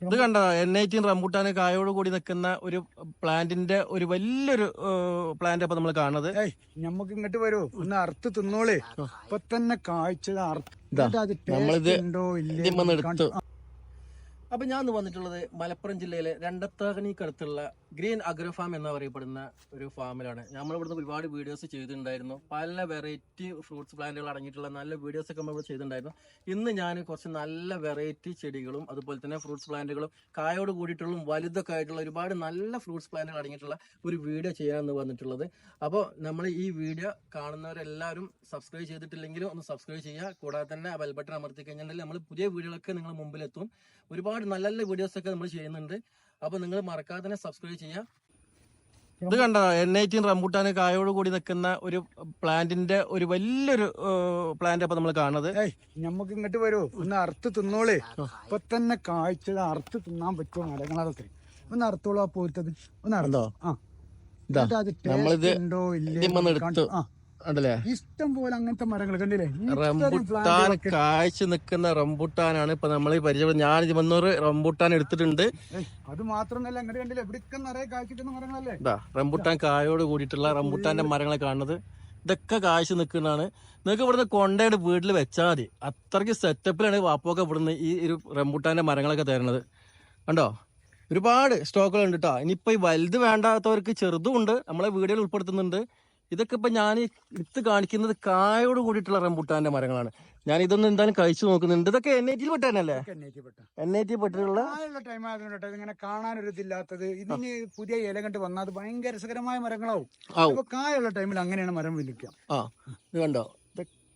ഇത് കണ്ടോ N eighteen rambutan കായോട് കൂടി നിൽക്കുന്ന ഒരു പ്ലാന്റിന്റെ ഒരു വലിയൊരു പ്ലാന്റ് അപ്പൊ നമ്മൾ കാണുന്നത്. നമുക്ക് ഞമ്മക്ക് ഇങ്ങോട്ട് വരൂ. ഒന്ന് അറുത്ത് തിന്നോളേ. ഇപ്പൊ തന്നെ കാഴ്ച അറുത്ത് ഇതാ, എന്നിട്ട് അത് taste നമ്മളിത് അപ്പൊ ഞാൻ ഇന്ന് വന്നിട്ടുള്ളത് മലപ്പുറം ജില്ലയിലെ രണ്ടത്താകണിക്കടുത്തുള്ള ഗ്രീൻ അഗ്രോ ഫാം എന്ന് പറയപ്പെടുന്ന ഒരു ഫാമിലാണ്. നമ്മൾ ഇവിടുന്ന് ഒരുപാട് വീഡിയോസ് ചെയ്തിട്ടുണ്ടായിരുന്നു. പല വെറൈറ്റി ഫ്രൂട്ട്സ് പ്ലാന്റുകൾ അടങ്ങിയിട്ടുള്ള നല്ല വീഡിയോസ് ഒക്കെ നമ്മൾ ഇവിടെ ചെയ്തിട്ടുണ്ടായിരുന്നു. ഇന്ന് ഞാൻ കുറച്ച് നല്ല വെറൈറ്റി ചെടികളും അതുപോലെ തന്നെ ഫ്രൂട്ട്സ് പ്ലാന്റുകളും കായോട് കൂടിയിട്ടുള്ള വലുതൊക്കെ ആയിട്ടുള്ള ഒരുപാട് നല്ല ഫ്രൂട്ട്സ് പ്ലാന്റുകൾ അടങ്ങിയിട്ടുള്ള ഒരു വീഡിയോ ചെയ്യാമെന്ന് വന്നിട്ടുള്ളത് അപ്പോൾ നമ്മൾ ഈ വീഡിയോ കാണുന്നവരെല്ലാവരും സബ്സ്ക്രൈബ് ചെയ്തിട്ടില്ലെങ്കിലും ഒന്ന് സബ്സ്ക്രൈബ് ചെയ്യുക. കൂടാതെ തന്നെ ബെൽ ബട്ടൺ അമർത്തി കഴിഞ്ഞിട്ടുണ്ടെങ്കിൽ നമ്മൾ പുതിയ വീഡിയോകളൊക്കെ നിങ്ങൾ മുമ്പിലെത്തും. ഒരുപാട് നല്ല നല്ല വീഡിയോസൊക്കെ നമ്മൾ ചെയ്യുന്നുണ്ട്. അപ്പോൾ നിങ്ങൾ മറക്കാതെ തന്നെ സബ്സ്ക്രൈബ് ചെയ്യുക. ഇത് കണ്ട എൻ ഐറ്റീൻ റംബൂട്ടാന് കായോട് കൂടി നിൽക്കുന്ന ഒരു പ്ലാന്റിന്റെ ഒരു വലിയൊരു പ്ലാന്റ് അപ്പൊ നമ്മൾ കാണുന്നത്. നമുക്ക് ഞമ്മക്ക് ഇങ്ങോട്ട് വരൂ. ഒന്ന് അറുത്ത് തിന്നോളേ. ഇപ്പൊ തന്നെ കാഴ്ച അറുത്ത് തിന്നാൻ പറ്റുമോ മരങ്ങളതൊക്കെ ഒന്ന് അറുത്തോളൂ ആ പോയിട്ടത് ഒന്ന് അറുത്തോ. ആ. നമ്മളിത് ഉണ്ടോ ഇല്ലേ ആ. ഉണ്ടല്ലേ? ഇഷ്ടം പോലെ അങ്ങനത്തെ മരങ്ങൾ കണ്ടില്ലേ? റംബുട്ടാൻ കാഴ്ച നിൽക്കുന്ന റംബുട്ടാനാണ് ഇപ്പൊ നമ്മൾ പരിചയം ഞാൻ ഇരുന്നൂറ് റംബുട്ടാൻ എടുത്തിട്ടുണ്ട്. അത് മാത്രമല്ല അങ്ങോട്ട് കണ്ടില്ലേ? നിറയെ കാഴ്ചക്കുന്ന മരങ്ങളല്ലേ? റംബുട്ടാൻ കായോട് കൂടിയിട്ടുള്ള റംബുട്ടാന്റെ മരങ്ങളെ കാണുന്നത്. ഇതൊക്കെ കാഴ്ച നിൽക്കുന്നതാണ്. നിങ്ങൾക്ക് ഇവിടുന്ന് കൊണ്ടയുടെ വീട്ടിൽ വെച്ചാൽ മതി. അത്രയ്ക്ക് സെറ്റപ്പിലാണ് വാപ്പൊക്കെ ഇവിടുന്ന് ഈ ഒരു റംബുട്ടാന്റെ മരങ്ങളൊക്കെ തരുന്നത്. കണ്ടോ? ഒരുപാട് സ്റ്റോക്കുകൾ ഉണ്ട് കേട്ടോ ഇനിയിപ്പോൾ ഈ വലുത് വേണ്ടാത്തവർക്ക് ചെറുതും ഉണ്ട്. നമ്മളെ വീഡിയോയിൽ ഉൾപ്പെടുത്തുന്നുണ്ട്. ഇതൊക്കെ ഇപ്പം ഞാൻ ഇത്ത് കാണിക്കുന്നത് കായോട് കൂടിയിട്ടുള്ള റംബുട്ടാന്റെ മരങ്ങളാണ്. ഞാൻ ഇതൊന്നും എന്തായാലും കഴിച്ചു നോക്കുന്നുണ്ട്. ഇതൊക്കെ എൻ ഐ ടിയിൽ പെട്ടാനല്ലേ? എൻ ഐ ടി പെട്ടിട്ടുള്ള ടൈം ആയതുകൊണ്ട് ഇങ്ങനെ കാണാനൊരു ഇതില്ലാത്തത് ഇതിന് പുതിയ ഇല കണ്ട് വന്നാൽ അത് ഭയങ്കര രസകരമായ മരങ്ങളാവും. അപ്പൊ കായുള്ള ടൈമിൽ അങ്ങനെയാണ് മരം വിളിക്കുക ആ ഇത് കണ്ടോ?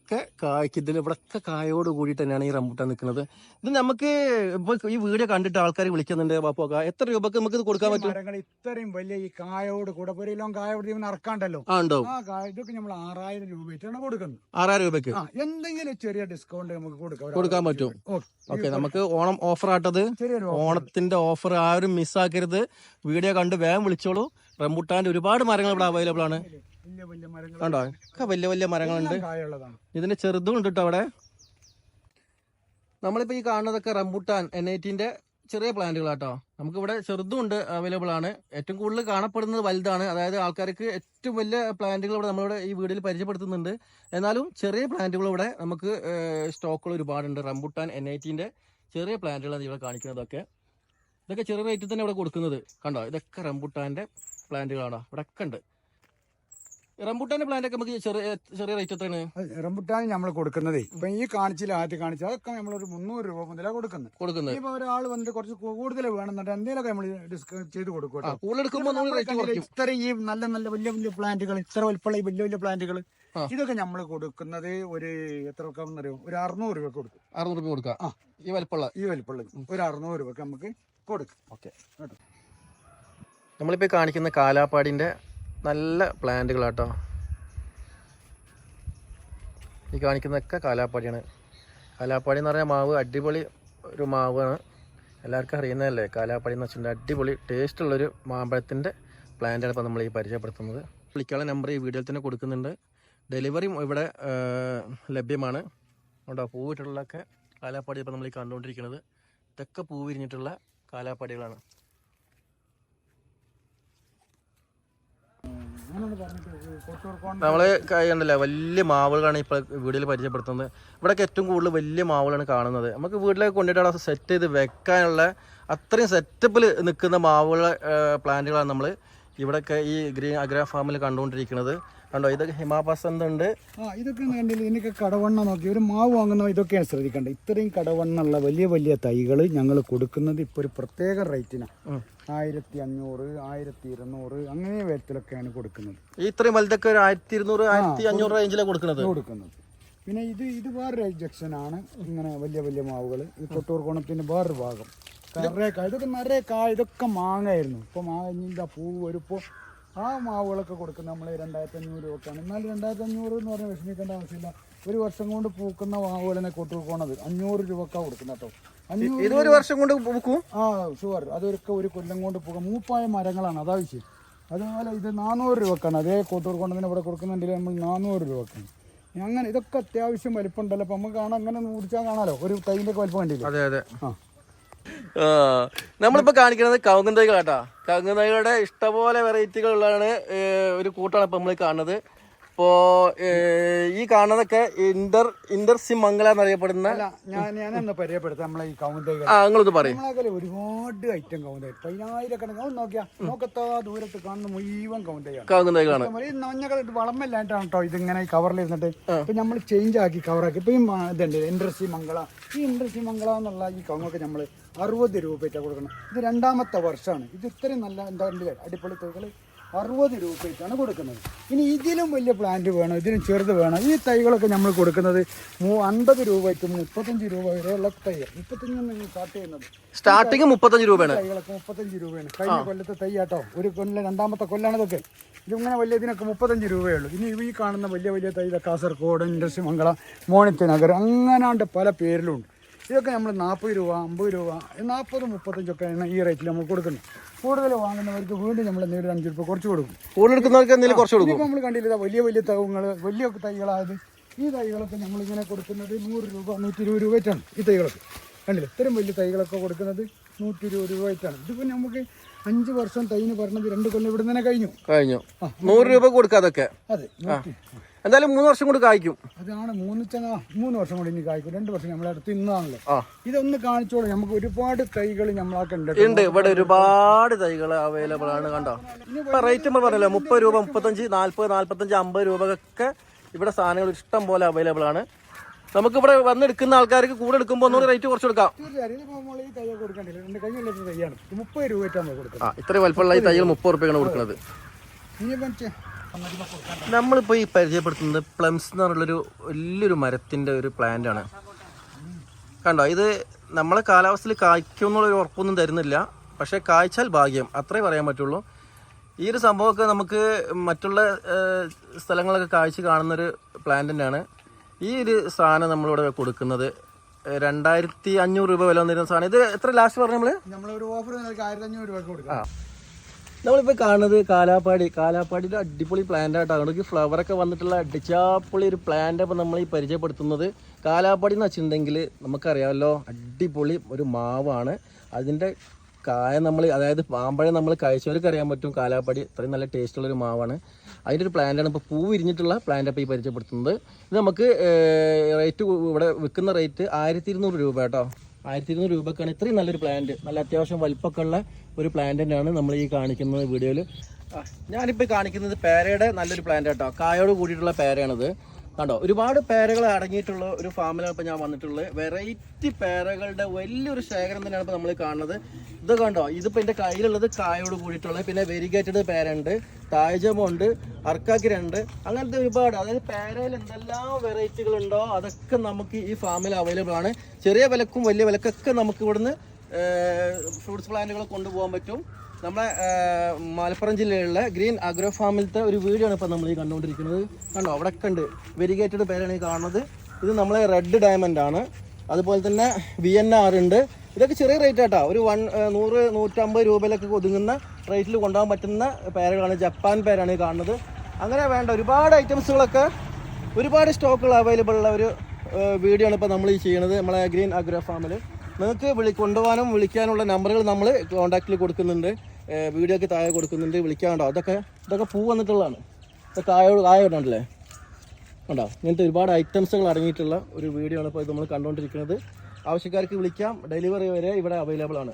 ഇതൊക്കെ കായ്ക്ക് ഇതിൽ ഇവിടൊക്കെ കായോട് കൂടിയിട്ട് തന്നെയാണ് ഈ റംബൂട്ടാൻ നിൽക്കുന്നത്. ഇത് നമുക്ക് ഇപ്പൊ ഈ വീഡിയോ കണ്ടിട്ട് ആൾക്കാർ വിളിക്കുന്നുണ്ട് ബാപ്പോക്ക എത്ര രൂപക്ക് നമുക്ക് ഇത് കൊടുക്കാൻ പറ്റും? മരങ്ങൾ ഇത്രയും വലിയ ഈ കായോട് കൂടെ ഒരു കിലോ കായോട് നടക്കാണ്ടല്ലോ ഇറക്കാണ്ടല്ലോ ആ കായ ഇതൊക്കെ നമ്മൾ ആറായിരം രൂപയ്ക്കാണ് കൊടുക്കുന്നത്. ആറായിരം രൂപക്ക് ആ എന്തെങ്കിലും ചെറിയ ഡിസ്കൗണ്ട് നമുക്ക് കൊടുക്കാം. കൊടുക്കാൻ പറ്റും. ഓക്കെ നമുക്ക് ഓണം ഓഫർ ആട്ടത്. ചെറിയൊരു ഓണത്തിന്റെ ഓഫർ ആരും മിസ്സാക്കരുത് വീഡിയോ കണ്ട് വേഗം വിളിച്ചോളൂ. റംബൂട്ടാന്റെ ഒരുപാട് മരങ്ങൾ ഇവിടെ അവൈലബിൾ ആണ്. കണ്ടോ? ഒക്കെ വലിയ വലിയ മരങ്ങളുണ്ട്. ഇതിന്റെ ചെറുതും ഉണ്ട് കേട്ടോ അവിടെ. നമ്മളിപ്പോ ഈ കാണുന്നതൊക്കെ റംബുട്ടാൻ എൻ ഐ ടിന്റെ ചെറിയ പ്ലാന്റുകളാട്ടോ. നമുക്ക് ഇവിടെ ചെറുതും ഉണ്ട് അവൈലബിൾ ആണ്. ഏറ്റവും കൂടുതൽ കാണപ്പെടുന്നത് വലുതാണ്. അതായത് ആൾക്കാർക്ക് ഏറ്റവും വലിയ പ്ലാന്റുകൾ ഇവിടെ നമ്മളിവിടെ ഈ വീടിൽ പരിചയപ്പെടുത്തുന്നുണ്ട്. എന്നാലും ചെറിയ പ്ലാന്റുകൾ ഇവിടെ നമുക്ക് സ്റ്റോക്കുകൾ ഒരുപാടുണ്ട്. റംബുട്ടാൻ എൻ ഐ ടിന്റെ ചെറിയ പ്ലാന്റുകളാണ് ഇവിടെ കാണിക്കുന്നതൊക്കെ. ഇതൊക്കെ ചെറിയ റേറ്റിൽ തന്നെ ഇവിടെ കൊടുക്കുന്നത്. കണ്ടോ? ഇതൊക്കെ റംബുട്ടാന്റെ പ്ലാന്റുകളാണോ. ഇവിടെ ഒക്കെ ഉണ്ട്. റംബുട്ടാന്റെ പ്ലാന്റ് ഒക്കെ നമുക്ക് ചെറിയ ചെറിയ റേറ്റ് എത്രയാണ്? റംബുട്ടാൻ നമ്മൾ കൊടുക്കുന്നതേ. ഇപ്പൊ ഈ കാണിച്ചില്ല ആദ്യം കാണിച്ചത് അതൊക്കെ നമ്മൾ ഒരു മുന്നൂറ് രൂപ മുതലാണ് കൊടുക്കുന്നത് കൊടുക്കുന്നത് ഇപ്പൊ ഒരാൾ വന്നിട്ട് കുറച്ച് കൂടുതൽ വേണമെന്നുണ്ടെങ്കിൽ എന്തെങ്കിലുമൊക്കെ നമ്മൾ ഡിസ്കൗണ്ട് ചെയ്ത് കൊടുക്കും ഇത്ര ഈ നല്ല നല്ല വലിയ വലിയ പ്ലാന്റുകൾ ഇത്ര വലിപ്പമുള്ള ഈ വലിയ വലിയ പ്ലാന്റുകൾ ഇതൊക്കെ നമ്മൾ കൊടുക്കുന്നത് ഒരു എത്ര അറിയോ ഒരു അറുന്നൂറ് രൂപ കൊടുക്കും. അറുന്നൂറ് രൂപ കൊടുക്കാം? ആ. ഈ വലിപ്പള്ള ഈ വലിപ്പള്ള ഒരു അറുന്നൂറ് രൂപക്ക് നമുക്ക് കൊടുക്കും. ഓക്കെ. കേട്ടോ. നമ്മളിപ്പോൾ കാണിക്കുന്ന കാലാപ്പാടിന്റെ നല്ല പ്ലാന്റുകളാട്ടോ. ഈ കാണിക്കുന്നതൊക്കെ കാലാപ്പാടിയാണ്. കാലാപ്പാടി എന്ന് പറഞ്ഞാൽ മാവ് അടിപൊളി ഒരു മാവാണ്. എല്ലാവർക്കും അറിയുന്നതല്ലേ? കാലാപ്പാടി എന്ന് വെച്ചിട്ടുണ്ടെങ്കിൽ അടിപൊളി ടേസ്റ്റുള്ളൊരു മാമ്പഴത്തിന്റെ പ്ലാന്റാണ് ഇപ്പോൾ നമ്മൾ ഈ പരിചയപ്പെടുത്തുന്നത്. വിളിക്കാനുള്ള നമ്പർ ഈ വീഡിയോയിൽ തന്നെ കൊടുക്കുന്നുണ്ട്. ഡെലിവറിയും ഇവിടെ ലഭ്യമാണ്. അതുകൊണ്ടാണ് പൂവിട്ടുള്ളതൊക്കെ കാലാപ്പാടി ഇപ്പോൾ നമ്മൾ ഈ കണ്ടുകൊണ്ടിരിക്കുന്നത്. ഇതൊക്കെ പൂവിരിഞ്ഞിട്ടുള്ള കാലാപ്പാടികളാണ്. നമ്മൾ കണ്ടല്ലേ? വലിയ മാവുകളാണ് ഇപ്പോൾ വീട്ടിൽ പരിചയപ്പെടുത്തുന്നത്. ഇവിടെയൊക്കെ ഏറ്റവും കൂടുതൽ വലിയ മാവുകളാണ് കാണുന്നത്. നമുക്ക് വീട്ടിലേക്ക് കൊണ്ടിട്ട് സെറ്റ് ചെയ്ത് വെക്കാനുള്ള അത്രയും സെറ്റപ്പിൽ നിൽക്കുന്ന മാവുകളെ പ്ലാന്റുകളാണ് നമ്മൾ ഇവിടെയൊക്കെ ഈ ഗ്രീൻ അഗ്രാ ഫാമിൽ കണ്ടുകൊണ്ടിരിക്കുന്നത്. കണ്ടോ ഇതൊക്കെ ഹിമാപസന്ത് ഉണ്ട് ആ ഇതൊക്കെ കണ്ടില്ല? ഇതിനൊക്കെ കടവണ്ണ നോക്കി. ഒരു മാവ് വാങ്ങുന്ന ഇതൊക്കെയാണ് ശ്രദ്ധിക്കേണ്ടത്. ഇത്രയും കടവണ്ണുള്ള വലിയ വലിയ തൈകൾ ഞങ്ങൾ കൊടുക്കുന്നത് ഇപ്പോൾ ഒരു പ്രത്യേക റേറ്റിനാണ്. ആയിരത്തി അഞ്ഞൂറ് ആയിരത്തി ഇരുന്നൂറ് അങ്ങനെ വേഗത്തിലൊക്കെയാണ് കൊടുക്കുന്നത്. ഇത്രയും വലുതൊക്കെ ഒരു ആയിരത്തി ഇരുന്നൂറ് ആയിരത്തി അഞ്ഞൂറ് റേഞ്ചിലാണ് കൊടുക്കുന്നത്. കൊടുക്കുന്നത്. പിന്നെ ഇത് ഇത് വേറൊരു ജക്ഷനാണ് ഇങ്ങനെ വലിയ വലിയ മാവുകൾ ഈ തൊട്ടൂർ കോണത്തിന്റെ വേറൊരു ഭാഗം. നിറയെ കായ ഇതൊക്കെ നിറയെ കായ ഇതൊക്കെ മാങ്ങയായിരുന്നു. ഇപ്പൊ മാങ്ങ പൂ വരുമ്പോൾ ആ മാവുകളൊക്കെ കൊടുക്കുന്നത് നമ്മൾ രണ്ടായിരത്തി അഞ്ഞൂറ് രൂപക്കാണ്. എന്നാൽ രണ്ടായിരത്തി അഞ്ഞൂറ് എന്ന് പറഞ്ഞാൽ വിഷമിക്കേണ്ട ആവശ്യമില്ല. ഒരു വർഷം കൊണ്ട് പൂക്കുന്ന മാവുകളെ കൊട്ടു പോകണത് അഞ്ഞൂറ് രൂപക്കാണ് കൊടുക്കുന്നത് കേട്ടോ. ഇത് ഒരു വർഷം കൊണ്ട് പൂക്കും? ആ ഷുവർ. അതൊക്കെ ഒരു കൊല്ലം കൊണ്ട് പൂക്കാം. മൂപ്പായ മരങ്ങളാണ്. അതാ വിഷയം. അതുപോലെ ഇത് നാനൂറ് രൂപക്കാണ്. അതേ കോട്ടൂർ കൊണ്ടതിന് ഇവിടെ കൊടുക്കുന്നുണ്ടെങ്കിൽ നമ്മൾ നാനൂറ് രൂപക്കാണ്. അങ്ങനെ ഇതൊക്കെ അത്യാവശ്യം വലിപ്പം ഉണ്ടല്ലോ അപ്പം നമുക്ക് കാണാം. അങ്ങനെ മുറിച്ചാൽ കാണാലോ? ഒരു തൈന്റെ വലിപ്പം കണ്ടില്ലേ? അതെ അതെ. ആ, നമ്മളിപ്പോ കാണിക്കുന്നത് കവുങ്ങൻ തൈകൾ ഇഷ്ടപോലെ കവുങ്ങൻ തൈകളുടെ ഇഷ്ടംപോലെ വെറൈറ്റികളുള്ളതാണ് ഒരു കൂട്ടാണ് ഇപ്പൊ നമ്മൾ കാണുന്നത്. ഇപ്പോ ഏ, ഈ കാണുന്നതൊക്കെ ഇന്റർ ഇന്റർ സിം മംഗള എന്നറിയപ്പെടുന്ന നിങ്ങളിത് പറയും. ഒരുപാട് ഐറ്റം കൗന്തൈ പതിനായിരക്കണക്കിന് നോക്കിയാ നോക്കത്താ ദൂരത്ത് കാണുന്ന മുഴുവൻ കൗന്തൈയാണ് കവുങ്ങൻ തൈകളാണ് ഈ മഞ്ഞകൾ വളമല്ലായിട്ടാണ് കേട്ടോ ഇതിങ്ങനെ കവറിലിരുന്നിട്ട് ഇപ്പൊ നമ്മൾ ചേഞ്ച് ആക്കി കവറാക്കി ഇപ്പൊ ഈ ഇതുണ്ട് ഇന്റർ സി മംഗള ഈ ഇന്റർ സി മംഗള എന്നുള്ള ഈ കൗണ്ടൊക്കെ നമ്മൾ അറുപത് രൂപ കൊടുക്കണം. ഇത് രണ്ടാമത്തെ വർഷമാണ് ഇത് ഇത്രയും നല്ല എന്താ അടിപൊളി തൈകൾ അറുപത് രൂപയ്ക്കാണ് കൊടുക്കുന്നത്. ഇനി ഇതിലും വലിയ പ്ലാന്റ് വേണം? ഇതിലും ചെറുത് വേണം? ഈ തൈകളൊക്കെ നമ്മൾ കൊടുക്കുന്നത് അൻപത് രൂപ ടു മുപ്പത്തഞ്ച് രൂപ വരെയുള്ള തൈ മുപ്പത്തഞ്ച് നിങ്ങൾ സ്റ്റാർട്ട് ചെയ്യുന്നത്. സ്റ്റാർട്ടിങ് മുപ്പത്തഞ്ച് രൂപയാണ്. തൈകളൊക്കെ മുപ്പത്തഞ്ച് രൂപയാണ്. കഴിഞ്ഞ കൊല്ലത്തെ തൈ ആട്ടോ ഒരു കൊല്ലം രണ്ടാമത്തെ കൊല്ലാണ് ഇതൊക്കെ. ഇതിങ്ങനെ വലിയ ഇതിനൊക്കെ മുപ്പത്തഞ്ച് രൂപയേ ഉള്ളൂ. ഇനി ഈ കാണുന്ന വലിയ വലിയ തൈ കാസർഗോഡ് ഇൻഡസ്ട്രി മംഗള മോണിത്ത് നഗർ അങ്ങനാണ്ട് പല പേരിലുണ്ട്. ഇതൊക്കെ നമ്മൾ നാൽപ്പത് രൂപ അമ്പത് രൂപ നാൽപ്പത് മുപ്പത്തഞ്ചൊക്കെയാണ് ഈ റേറ്റിൽ നമ്മൾ കൊടുക്കുന്നത് കൂടുതൽ വാങ്ങുന്നവർക്ക് വീണ്ടും നമ്മൾ എന്തെങ്കിലും അഞ്ച് രൂപ കുറച്ച് കൊടുക്കും. കൂടുതലെടുക്കുന്നവർക്ക് എന്തെങ്കിലും കുറച്ച് കൊടുക്കും. നമ്മൾ കണ്ടില്ല വലിയ വലിയ തൈകൾ വലിയ തൈകളായത്. ഈ തൈകളൊക്കെ നമ്മളിങ്ങനെ കൊടുക്കുന്നത് നൂറ് രൂപ നൂറ്റി ഇരുപത് രൂപ വെച്ചാണ് ഈ തൈകളൊക്കെ. കണ്ടില്ല? ഇത്രയും വലിയ തൈകളൊക്കെ കൊടുക്കുന്നത് നൂറ്റി ഇരുപത് രൂപ വെച്ചാണ്. ഇതിപ്പോൾ നമുക്ക് അഞ്ച് വർഷം തൈന്ന് പറഞ്ഞത് രണ്ട് കൊല്ലം ഇവിടെ തന്നെ കഴിഞ്ഞു. കഴിഞ്ഞു. നൂറ് രൂപ കൊടുക്കാതൊക്കെ അതെ എന്തായാലും മൂന്ന് വർഷം കൊണ്ട് കായ്ക്കും. അതാണ് മൂന്ന് ചങ്ങ മൂന്ന് വർഷം കൂടി ഇനി കായ്ക്കും. രണ്ട് വർഷം നമ്മളെ അടുത്ത് ഇന്നാണല്ലോ. ഇതൊന്ന് കാണിച്ചോളൂ. നമുക്ക് ഒരുപാട് തൈകൾ നമ്മളൊക്കെ ഉണ്ട് ഉണ്ട്. ഇവിടെ ഒരുപാട് തൈകൾ അവൈലബിൾ ആണ് കണ്ടോ. ഇപ്പൊ റേറ്റ് നമ്മൾ പറഞ്ഞല്ലോ മുപ്പത് രൂപ മുപ്പത്തഞ്ച് നാല്പത് നാല്പത്തഞ്ച് അമ്പത് രൂപയൊക്കെ ഇവിടെ സാധനങ്ങൾ ഇഷ്ടം പോലെ അവൈലബിൾ ആണ്. നമുക്ക് ഇവിടെ വന്നെടുക്കുന്ന ആൾക്കാർക്ക് കൂടെ എടുക്കുമ്പോൾ ഒന്നുകൂടി റേറ്റ് കുറച്ച് കൊടുക്കാം. ഇത്രയും വലിപ്പമുള്ള ഈ തൈകൾ മുപ്പത് റുപ്യാണ് കൊടുക്കുന്നത്. നമ്മളിപ്പോൾ ഈ പരിചയപ്പെടുത്തുന്നത് പ്ലംസ് എന്ന് പറഞ്ഞുള്ളൊരു വലിയൊരു മരത്തിന്റെ ഒരു പ്ലാന്റ് ആണ്. കണ്ടോ? ഇത് നമ്മളെ കാലാവസ്ഥയിൽ കായ്ക്കും എന്നുള്ളൊരു ഉറപ്പൊന്നും തരുന്നില്ല. പക്ഷേ കായ്ച്ചാൽ ഭാഗ്യം. അത്രേ പറയാൻ പറ്റുള്ളൂ. ഈ ഒരു സംഭവമൊക്കെ നമുക്ക് മറ്റുള്ള സ്ഥലങ്ങളൊക്കെ കാഴ്ച കാണുന്നൊരു പ്ലാന്റ് തന്നെയാണ്. ഈ ഒരു സാധനം നമ്മളിവിടെ കൊടുക്കുന്നത് രണ്ടായിരത്തി അഞ്ഞൂറ് രൂപ വില വന്നിരുന്ന സാധനം. ഇത് എത്ര ലാസ്റ്റ് പറഞ്ഞു നമ്മൾ ഓഫർ ആയിരത്തി അഞ്ഞൂറ് രൂപ കൊടുക്കാം. നമ്മളിപ്പോൾ കാണുന്നത് കാലാപ്പാടി. കാലാപ്പാടിയുടെ അടിപൊളി പ്ലാന്റ് അതുകൊണ്ട് ഫ്ലവർ ഒക്കെ വന്നിട്ടുള്ള അടിച്ചാപ്പൊളി ഒരു പ്ലാന്റ് അപ്പോൾ നമ്മൾ ഈ പരിചയപ്പെടുത്തുന്നത്. കാലാപ്പാടി എന്ന് വെച്ചിട്ടുണ്ടെങ്കിൽ നമുക്കറിയാമല്ലോ അടിപൊളി ഒരു മാവാണ്. അതിന്റെ കായ നമ്മൾ അതായത് പാമ്പഴം നമ്മൾ കഴിച്ചവർക്ക് അറിയാൻ പറ്റും കാലാപ്പാടി അത്രയും നല്ല ടേസ്റ്റുള്ള ഒരു മാവാണ്. അതിന്റെ ഒരു പ്ലാന്റാണ് ഇപ്പോൾ പൂ വിരിഞ്ഞിട്ടുള്ള പ്ലാന്റ് അപ്പോൾ ഈ പരിചയപ്പെടുത്തുന്നത്. ഇത് നമുക്ക് റേറ്റ് ഇവിടെ വിൽക്കുന്ന റേറ്റ് ആയിരത്തി ഇരുന്നൂറ് രൂപ കേട്ടോ. ആയിരത്തി ഇരുന്നൂറ് രൂപക്കാണ് ഇത്രയും നല്ലൊരു പ്ലാന്റ് നല്ല അത്യാവശ്യം വലിപ്പമൊക്കെ ഉള്ള ഒരു പ്ലാന്റ് തന്നെയാണ് നമ്മൾ ഈ കാണിക്കുന്ന വീഡിയോയിൽ ഞാനിപ്പോൾ കാണിക്കുന്നത് പേരയുടെ നല്ലൊരു പ്ലാന്റ് കേട്ടോ കായോട് കൂടിയിട്ടുള്ള പേരയാണത്. കണ്ടോ? ഒരുപാട് പേരകൾ അടങ്ങിയിട്ടുള്ള ഒരു ഫാമിലാണ് ഇപ്പോൾ ഞാൻ വന്നിട്ടുള്ളത്. വെറൈറ്റി പേരകളുടെ വലിയൊരു ശേഖരം തന്നെയാണ് ഇപ്പോൾ നമ്മൾ കാണുന്നത്. ഇത് കണ്ടോ? ഇതിപ്പോൾ എന്റെ കയ്യിലുള്ളത് കായോട് കൂടിയിട്ടുള്ള പിന്നെ വെരിഗേറ്റഡ് പേരുണ്ട് തായജമുണ്ട് അർക്കാക്കിരുണ്ട് അങ്ങനത്തെ ഒരുപാട്. അതായത് പേരയിൽ എന്തെല്ലാം വെറൈറ്റികളുണ്ടോ അതൊക്കെ നമുക്ക് ഈ ഫാമിൽ അവൈലബിൾ ആണ്. ചെറിയ വിലക്കും വലിയ വിലക്കൊക്കെ നമുക്ക് ഇവിടുന്ന് ഫ്രൂട്ട്സ് പ്ലാന്റുകൾ കൊണ്ടുപോകാൻ പറ്റും. നമ്മളെ മലപ്പുറം ജില്ലയിലുള്ള ഗ്രീൻ അഗ്രോ ഫാമിലത്തെ ഒരു വീഡിയോ ആണ് ഇപ്പോൾ നമ്മൾ ഈ കണ്ടുകൊണ്ടിരിക്കുന്നത്. കണ്ടോ അവിടെ ഉണ്ട്. വെരിഗേറ്റഡ് പേരാണ് ഈ കാണുന്നത്. ഇത് നമ്മളെ റെഡ് ഡയമണ്ട് ആണ്. അതുപോലെ തന്നെ വി എൻ ആർ ഉണ്ട്. ഇതൊക്കെ ചെറിയ റേറ്റ് ആട്ടോ. ഒരു വൺ നൂറ് നൂറ്റമ്പത് രൂപയിലൊക്കെ ഒതുങ്ങുന്ന റേറ്റിൽ കൊണ്ടുപോകാൻ പറ്റുന്ന പേരുകളാണ്. ജപ്പാൻ പേരാണ് ഈ കാണുന്നത്. അങ്ങനെ വേണ്ട ഒരുപാട് ഐറ്റംസുകളൊക്കെ ഒരുപാട് സ്റ്റോക്കുകൾ അവൈലബിൾ ഉള്ള ഒരു വീഡിയോ ആണ് ഇപ്പോൾ നമ്മൾ ഈ ചെയ്യുന്നത്. നമ്മളെ ഗ്രീൻ അഗ്രോ ഫാമിൽ നിങ്ങൾക്ക് വിളി കൊണ്ടുപോകാനും വിളിക്കാനുള്ള നമ്പറുകൾ നമ്മൾ കോണ്ടാക്റ്റിൽ കൊടുക്കുന്നുണ്ട്. വീഡിയോക്ക് താഴെ കൊടുക്കുന്നുണ്ട്. വിളിക്കാണ്ടോ അതൊക്കെ ഇതൊക്കെ പൂ വന്നിട്ടുള്ളതാണ്. ഇതൊക്കെ കായോട് കായ ഉണ്ടോ ഇങ്ങനത്തെ ഒരുപാട് ഐറ്റംസുകൾ അടങ്ങിയിട്ടുള്ള ഒരു വീഡിയോ ആണ് ഇപ്പോൾ നമ്മൾ കണ്ടുകൊണ്ടിരിക്കുന്നത് ആവശ്യക്കാർക്ക് വിളിക്കാം. ഡെലിവറി വരെ ഇവിടെ അവൈലബിൾ ആണ്.